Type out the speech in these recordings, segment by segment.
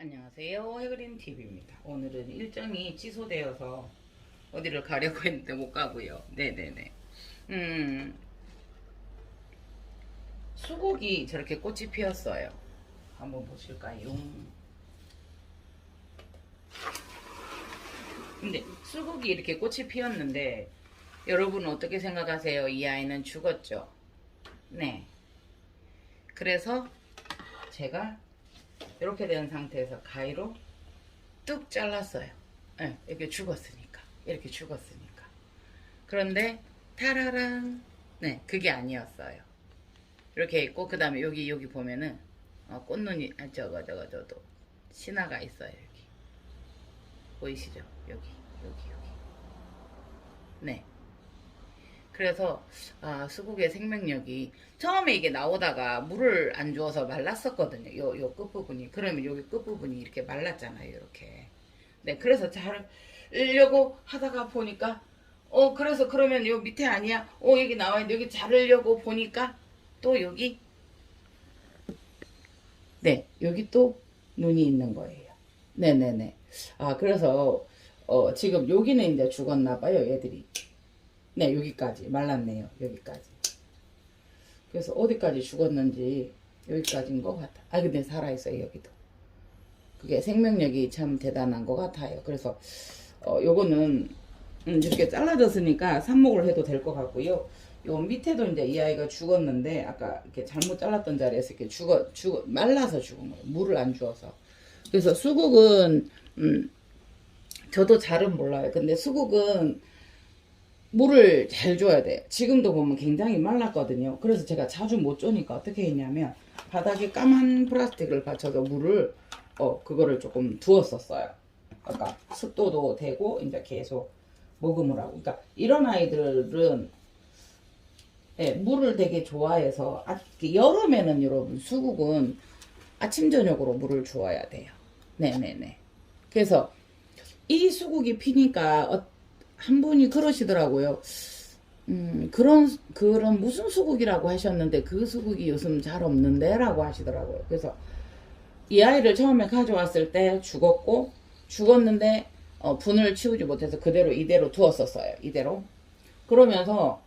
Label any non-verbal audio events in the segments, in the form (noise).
안녕하세요. 해그린 TV입니다. 오늘은 일정이 취소되어서 어디를 가려고 (laughs) 했는데 못 가고요. 네네네. 음, 수국이 저렇게 꽃이 피었어요. 한번 보실까요? 근데 수국이 이렇게 꽃이 피었는데 여러분은 어떻게 생각하세요? 이 아이는 죽었죠? 네. 그래서 제가 이렇게 된 상태에서 가위로 뚝 잘랐어요. 네, 이렇게 죽었으니까. 이렇게 죽었으니까. 그런데 타라란 네, 그게 아니었어요. 이렇게 있고 그 다음에 여기 여기 보면은 어, 꽃눈이 아, 저거 저거 저도 신화가 있어요 여기 보이시죠? 여기 여기 여기 네. 그래서 아, 수국의 생명력이 처음에 이게 나오다가 물을 안 주어서 말랐었거든요. 요, 요 끝부분이. 그러면 여기 끝부분이 이렇게 말랐잖아요. 이렇게. 네, 그래서 자르려고 하다가 보니까 어, 그래서 그러면 요 밑에 아니야? 어, 여기 나와 있는데 여기 자르려고 보니까 또 여기 네, 여기 또 눈이 있는 거예요. 네네네. 아, 그래서 어, 지금 여기는 이제 죽었나 봐요, 얘들이. 네, 여기까지 말랐네요. 여기까지. 그래서 어디까지 죽었는지 여기까지인 것 같아. 아, 근데 살아있어요, 여기도. 그게 생명력이 참 대단한 것 같아요. 그래서, 어, 요거는, 음, 이렇게 잘라졌으니까 삽목을 해도 될 것 같고요. 요 밑에도 이제 이 아이가 죽었는데, 아까 이렇게 잘못 잘랐던 자리에서 이렇게 죽어, 죽어, 말라서 죽은 거예요. 물을 안 주어서. 그래서 수국은, 음, 저도 잘은 몰라요. 근데 수국은 물을 잘 줘야 돼요. 지금도 보면 굉장히 말랐거든요. 그래서 제가 자주 못 쪼니까 어떻게 했냐면 바닥에 까만 플라스틱을 받쳐서 물을 어 그거를 조금 두었었어요. 아까 습도도 되고 이제 계속 하고. 그러니까 이런 아이들은 예, 물을 되게 좋아해서 아, 여름에는 여러분 수국은 아침 저녁으로 물을 주어야 돼요. 네네네. 그래서 이 수국이 피니까 어, 한 분이 그러시더라고요. 음, 그런, 그런 무슨 수국이라고 하셨는데 그 수국이 요즘 잘 없는데? 라고 하시더라고요. 그래서 이 아이를 처음에 가져왔을 때 죽었고, 죽었는데, 어, 분을 치우지 못해서 그대로 이대로 두었었어요. 이대로. 그러면서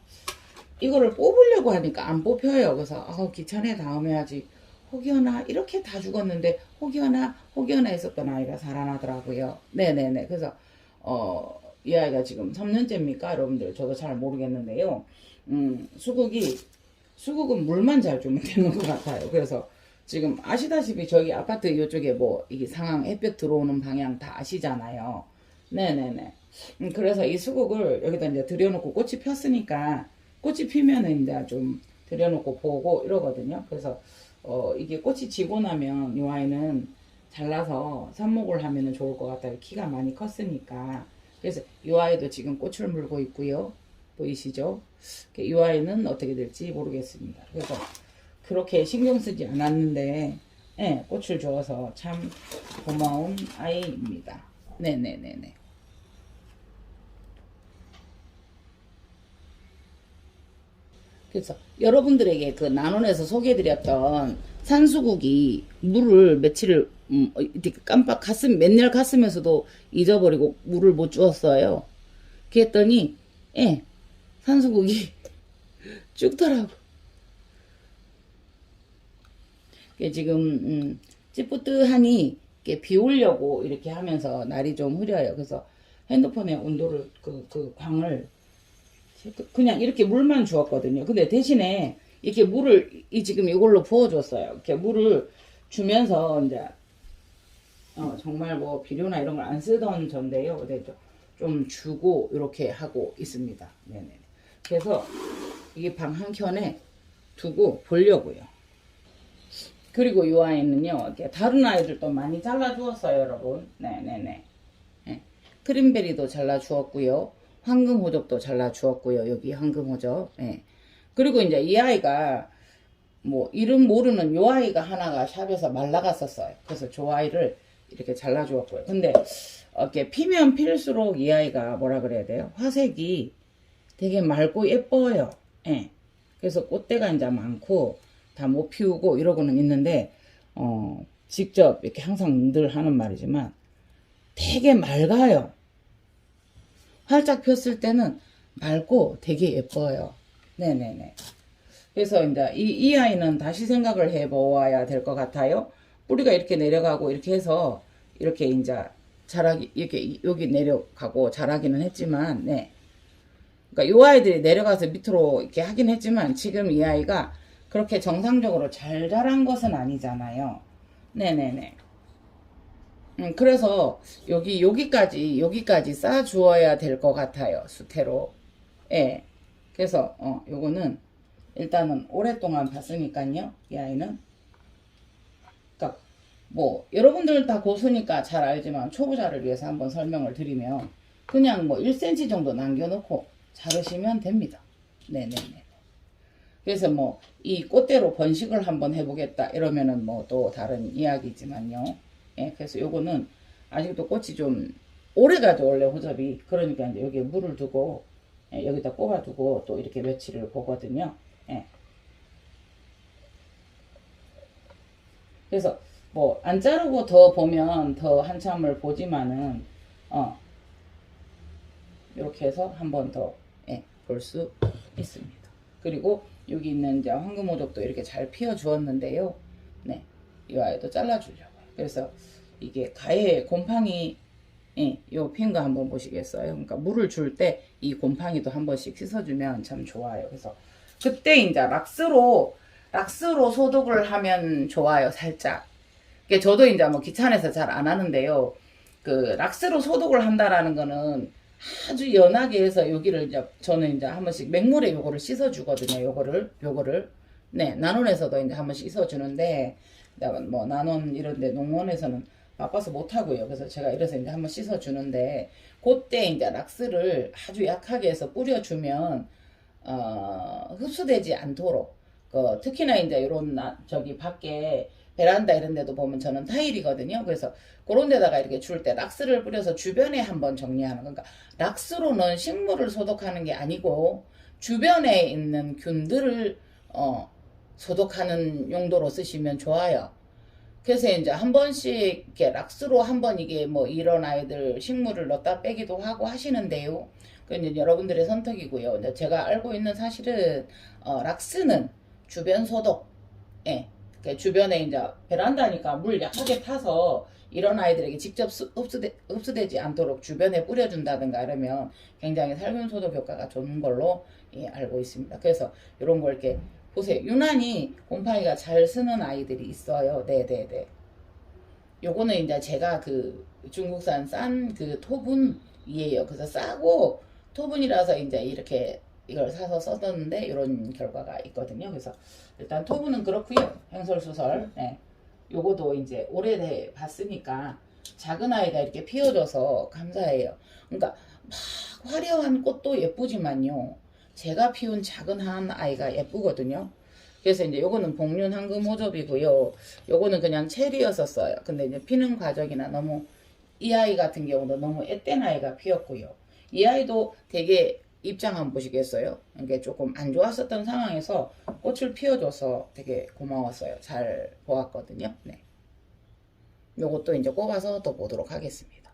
이거를 뽑으려고 하니까 안 뽑혀요. 그래서, 아 귀찮아. 다음에 하지. 혹여나, 이렇게 다 죽었는데, 혹여나, 혹여나 있었던 아이가 살아나더라고요. 네네네. 그래서, 어, 이 아이가 지금 3년째입니까? 여러분들 저도 잘 모르겠는데요. 음, 수국이 수국은 물만 잘 주면 되는 것 같아요. 그래서 지금 아시다시피 저기 아파트 이쪽에 뭐 이게 상황 햇볕 들어오는 방향 다 아시잖아요. 네네네. 음, 그래서 이 수국을 여기다 이제 들여놓고 꽃이 폈으니까 꽃이 피면은 이제 좀 들여놓고 보고 이러거든요. 그래서 어 이게 꽃이 지고 나면 이 아이는 잘라서 삽목을 하면은 좋을 것 같아요. 키가 많이 컸으니까. 그래서 이 아이도 지금 꽃을 물고 있고요. 보이시죠? 이 아이는 어떻게 될지 모르겠습니다. 그래서 그렇게 신경 쓰지 않았는데 예, 꽃을 주어서 참 고마운 아이입니다. 네네네네. 그래서 여러분들에게 그 나눔에서 소개해드렸던 산수국이 물을 며칠을 음, 어, 이렇게 깜빡 갔음 맨날 갔으면서도 잊어버리고 물을 못 주었어요. 그랬더니 예 산수국이 (laughs) 죽더라고. 지금 음, 찌뿌듯하니 이렇게 비 오려고 이렇게 하면서 날이 좀 흐려요. 그래서 핸드폰에 온도를 그, 그 광을 그냥 이렇게 물만 주었거든요. 근데 대신에 이렇게 물을 이 지금 이걸로 부어줬어요. 이렇게 물을 주면서 이제 어, 정말 뭐 비료나 이런 걸 안 쓰던 전데요. 근데 좀- 좀 주고 이렇게 하고 있습니다. 네네. 그래서 이게 방 한 켠에 두고 보려고요. 그리고 이 아이는요, 이렇게 다른 아이들도 많이 잘라주었어요, 여러분. 네네네. 네. 크림베리도 잘라주었고요. 황금호접도 잘라주었고요. 여기 황금호접. 예. 그리고 이제 이 아이가 뭐 이름 모르는 요 아이가 하나가 샵에서 말라갔었어요. 그래서 저 아이를 이렇게 잘라주었고요. 근데 이렇게 피면 필수록 이 아이가 뭐라 그래야 돼요? 화색이 되게 맑고 예뻐요. 예. 그래서 꽃대가 이제 많고 다 못 피우고 이러고는 있는데 어 직접 이렇게 항상 늘 하는 말이지만 되게 맑아요. 활짝 폈을 때는 맑고 되게 예뻐요. 네네네. 그래서 이제 이, 이 아이는 다시 생각을 해 보아야 될 것 같아요. 뿌리가 이렇게 내려가고 이렇게 해서 이렇게 이제 자라기 이렇게 여기 내려가고 자라기는 했지만 네. 그러니까 이 아이들이 내려가서 밑으로 이렇게 하긴 했지만 지금 이 아이가 그렇게 정상적으로 잘 자란 것은 아니잖아요. 네네네. 음, 그래서 여기 여기까지 여기까지 쌓아 주어야 될 것 같아요. 수태로. 예. 그래서 어 요거는 일단은 오랫동안 봤으니까요. 이 아이는. 그러니까 뭐 여러분들 다 고수니까 잘 알지만 초보자를 위해서 한번 설명을 드리면 그냥 뭐 1cm 정도 남겨놓고 자르시면 됩니다. 네네네. 그래서 뭐 이 꽃대로 번식을 한번 해보겠다 이러면은 뭐 또 다른 이야기지만요. 예, 그래서 요거는 아직도 꽃이 좀 오래 가죠 원래 호접이. 그러니까 이제 여기에 물을 두고 예, 여기다 꼽아두고 또 이렇게 며칠을 보거든요. 예. 그래서 뭐 안 자르고 더 보면 더 한참을 보지만은 어 이렇게 해서 한 번 더 볼수 있습니다. 그리고 여기 있는 이제 황금 오족도 이렇게 잘 피워 주었는데요. 네, 이 아이도 잘라 주려고요. 그래서 이게 가해 곰팡이 예, 요 핀거 한번 보시겠어요? 그러니까 물을 줄 때 이 곰팡이도 한 번씩 씻어주면 참 좋아요. 그래서 그때 이제 락스로 락스로 소독을 하면 좋아요. 살짝. 이게 저도 이제 뭐 귀찮아서 잘 안 하는데요. 그 락스로 소독을 한다라는 거는 아주 연하게 해서 여기를 이제 저는 이제 한 번씩 맹물에 요거를 씻어 주거든요. 요거를 요거를 네 나눔에서도 이제 한 번씩 씻어 주는데 뭐 나눔 이런데 농원에서는 바빠서 못 하고요. 그래서 제가 이래서 이제 한번 씻어 주는데 그때 이제 락스를 아주 약하게 해서 뿌려 주면 어, 흡수되지 않도록 그 특히나 이제 이런 나, 저기 밖에 베란다 이런 데도 보면 저는 타일이거든요. 그래서 그런 데다가 이렇게 줄 때 락스를 뿌려서 주변에 한번 정리하는 그러니까 락스로는 식물을 소독하는 게 아니고 주변에 있는 균들을 어, 소독하는 용도로 쓰시면 좋아요. 그래서 이제 한 번씩 이렇게 락스로 한 번 이게 뭐 이런 아이들 식물을 넣다 빼기도 하고 하시는데요. 그 이제 여러분들의 선택이고요. 이제 제가 알고 있는 사실은 어, 락스는 주변 소독, 예, 그 주변에 이제 베란다니까 물 약하게 타서 이런 아이들에게 직접 수- 흡수되, 흡수되지 않도록 주변에 뿌려준다든가 이러면 굉장히 살균 소독 효과가 좋은 걸로 예, 알고 있습니다. 그래서 이런 걸 이렇게 보세요. 유난히 곰팡이가 잘 쓰는 아이들이 있어요. 네네네. 요거는 이제 제가 그 중국산 싼 그 토분이에요. 그래서 싸고 토분이라서 이제 이렇게 이걸 사서 썼었는데 이런 결과가 있거든요. 그래서 일단 토분은 그렇고요. 행설수설. 네. 요거도 이제 오래돼 봤으니까 작은 아이가 이렇게 피어져서 감사해요. 그러니까 막 화려한 꽃도 예쁘지만요. 제가 피운 작은 한 아이가 예쁘거든요. 그래서 이제 요거는 복륜 황금 호접이고요. 요거는 그냥 체리였었어요. 근데 이제 피는 과정이나 너무 이 아이 같은 경우도 너무 앳된 아이가 피었고요. 이 아이도 되게 입장 한번 보시겠어요? 이게 조금 안 좋았었던 상황에서 꽃을 피워줘서 되게 고마웠어요. 잘 보았거든요. 네. 요것도 이제 꼽아서 또 보도록 하겠습니다.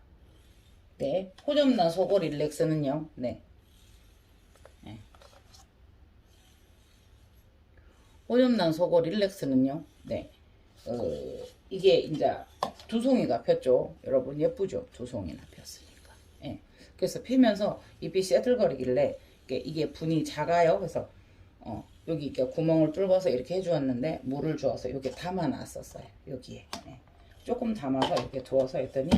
네. 호접난 소고 릴렉스는요. 네. 네. 호접난 소고 릴렉스는요. 네. 어, 이게 이제 두 송이가 폈죠. 여러분 예쁘죠? 두 송이나 폈으니까. 예. 그래서 피면서 잎이 새들거리길래 이게, 분이 작아요. 그래서 어, 여기 이렇게 구멍을 뚫어서 이렇게 해주었는데 물을 주어서 이렇게 담아놨었어요. 여기에 예. 조금 담아서 이렇게 두어서 했더니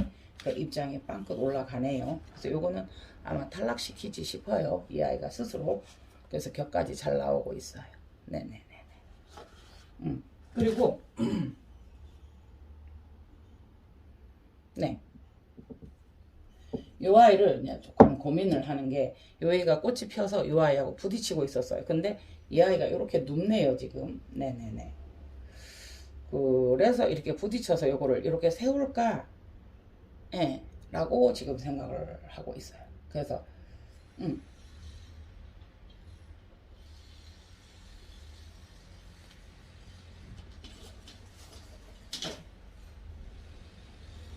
그 입장이 빵긋 올라가네요. 그래서 요거는 아마 탈락시키지 싶어요. 이 아이가 스스로. 그래서 격까지 잘 나오고 있어요. 네네네네. 음. 그리고 네. 요 아이를 조금 고민을 하는 게, 요 아이가 꽃이 펴서 요 아이하고 부딪히고 있었어요. 근데 이 아이가 이렇게 눕네요, 지금. 네네네. 그래서 이렇게 부딪혀서 요거를 이렇게 세울까? 예, 라고 지금 생각을 하고 있어요. 그래서, 음.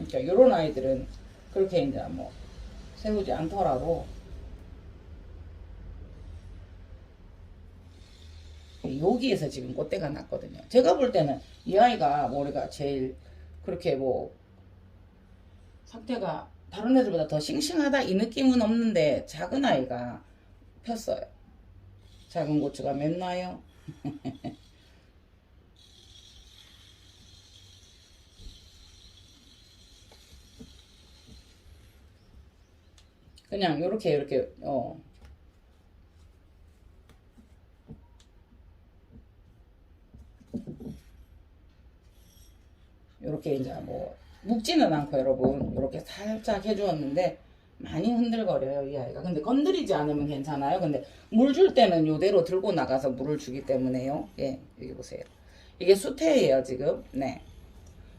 그러니까 요런 아이들은 그렇게 이제 뭐 세우지 않더라도 여기에서 지금 꽃대가 났거든요. 제가 볼 때는 이 아이가 머리가 제일 그렇게 뭐 상태가 다른 애들보다 더 싱싱하다 이 느낌은 없는데 작은 아이가 폈어요. 작은 고추가 맵나요? (laughs) 그냥 요렇게 이렇게 어. 요렇게 이제 뭐 묵지는 않고 여러분 요렇게 살짝 해주었는데 많이 흔들거려요 이 아이가. 근데 건드리지 않으면 괜찮아요. 근데 물 줄 때는 요대로 들고 나가서 물을 주기 때문에요. 예 여기 보세요. 이게 수태예요 지금. 네.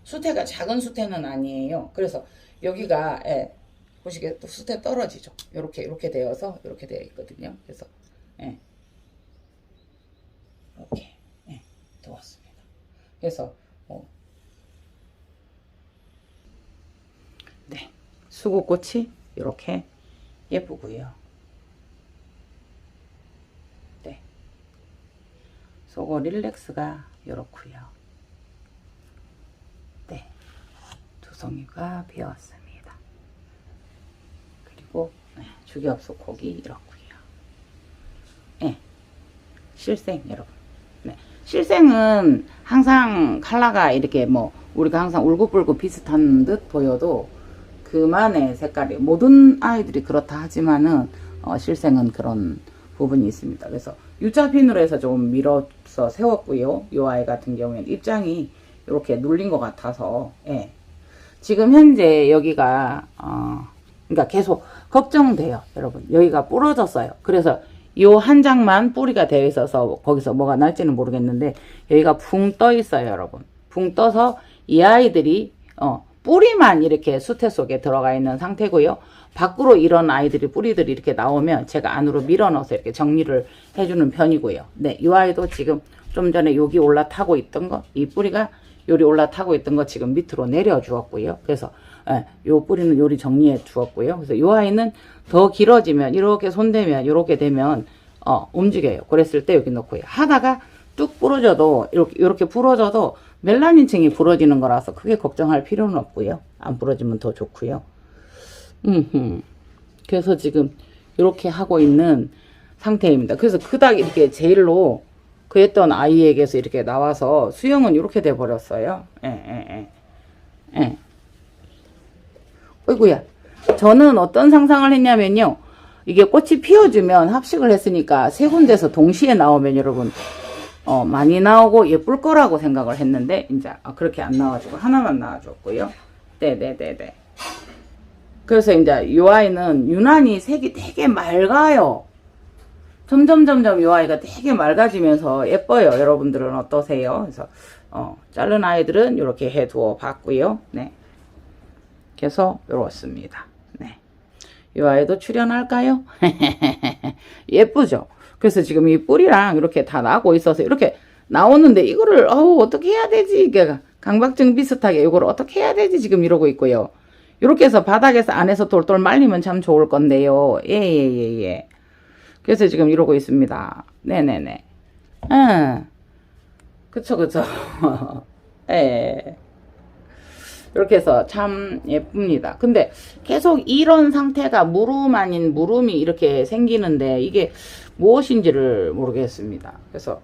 수태가 작은 수태는 아니에요. 그래서 여기가 예 보시게 또 수태 떨어지죠. 요렇게 요렇게 되어서 요렇게 되어 있거든요. 그래서 예. 이렇게 예. 되었습니다. 그래서 어, 네, 수국꽃이 이렇게 예쁘고요. 네, 속어 릴렉스가 이렇고요. 네, 두송이가 비었습니다. 그리고 네, 주겹소 kok이 이렇고요. 네, 실생 여러분. 네, 실생은 항상 컬러가 이렇게 뭐 우리가 항상 울긋불긋 비슷한 듯 보여도 그만의 색깔이 모든 아이들이 그렇다 하지만은 어, 실생은 그런 부분이 있습니다. 그래서 U자핀으로 해서 좀 밀어서 세웠고요. 이 아이 같은 경우에는 입장이 이렇게 눌린 것 같아서 예. 지금 현재 여기가 어, 그러니까 계속 걱정돼요, 여러분. 여기가 부러졌어요. 그래서 요한 장만 뿌리가 되어 있어서 거기서 뭐가 날지는 모르겠는데 여기가 붕 떠 있어요, 여러분. 붕 떠서 이 아이들이 어, 뿌리만 이렇게 수태 속에 들어가 있는 상태고요. 밖으로 이런 아이들이 뿌리들이 이렇게 나오면 제가 안으로 밀어 넣어서 이렇게 정리를 해주는 편이고요. 네, 이 아이도 지금 좀 전에 여기 올라타고 있던 거, 이 뿌리가 요리 올라타고 있던 거 지금 밑으로 내려 주었고요. 그래서 예, 요 뿌리는 요리 정리해 주었고요. 그래서 요 아이는 더 길어지면 이렇게 손대면 이렇게 되면 어, 움직여요. 그랬을 때 여기 넣고요. 하다가 뚝 부러져도 이렇게 이렇게 부러져도 멜라닌층이 부러지는 거라서 크게 걱정할 필요는 없고요. 안 부러지면 더 좋고요. 음, 그래서 지금 이렇게 하고 있는 상태입니다. 그래서 그닥 이렇게 제일로 그 했던 아이에게서 이렇게 나와서 수영은 이렇게 돼 버렸어요. 예, 예, 예. 예. 어이구야. 저는 어떤 상상을 했냐면요. 이게 꽃이 피어주면 합식을 했으니까 세 군데서 동시에 나오면 여러분 어, 많이 나오고 예쁠 거라고 생각을 했는데 이제 아, 그렇게 안 나와주고 하나만 나와줬고요. 네네네네. 그래서 이제 이 아이는 유난히 색이 되게 맑아요. 점점 점점 이 아이가 되게 맑아지면서 예뻐요. 여러분들은 어떠세요? 그래서 어, 자른 아이들은 이렇게 해두어 봤고요. 네. 그래서 이렇습니다. 네. 이 아이도 출연할까요? (laughs) 예쁘죠? 그래서 지금 이 뿌리랑 이렇게 다 나고 있어서 이렇게 나오는데 이거를 어우 어떻게 해야 되지? 강박증 비슷하게 이걸 어떻게 해야 되지? 지금 이러고 있고요. 이렇게 해서 바닥에서 안에서 돌돌 말리면 참 좋을 건데요. 예 예 예 예, 예. 그래서 지금 이러고 있습니다. 네네네. 응. 그쵸 그쵸. (laughs) 예. 이렇게 해서 참 예쁩니다. 근데 계속 이런 상태가 무름 아닌 무름이 이렇게 생기는데 이게 무엇인지를 모르겠습니다. 그래서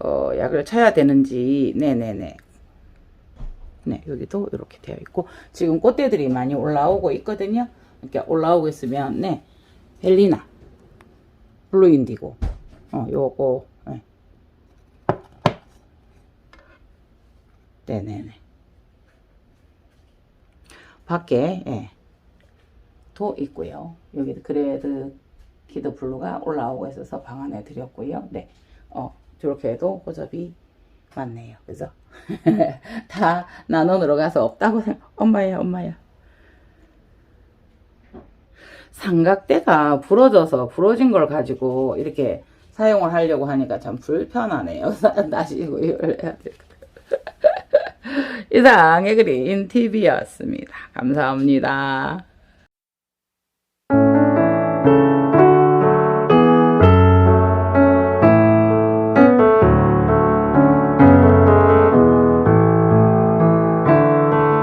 어, 약을 쳐야 되는지 네네네. 네 여기도 이렇게 되어 있고 지금 꽃대들이 많이 올라오고 있거든요. 이렇게 올라오고 있으면 네 벨리나 블루 인디고 어 요거 네. 네네네. 밖에 예, 도 있고요. 여기 그레드 키드 블루가 올라오고 있어서 방 안에 드렸고요. 네, 어 저렇게 해도 호접이 많네요. 그죠? (laughs) 다 나눠 가서 없다고 생각. 엄마야, 엄마야. 삼각대가 부러져서 부러진 걸 가지고 이렇게 사용을 하려고 하니까 참 불편하네요. (laughs) 다시 이걸 해야 될 이상 해그린 TV였습니다. 감사합니다.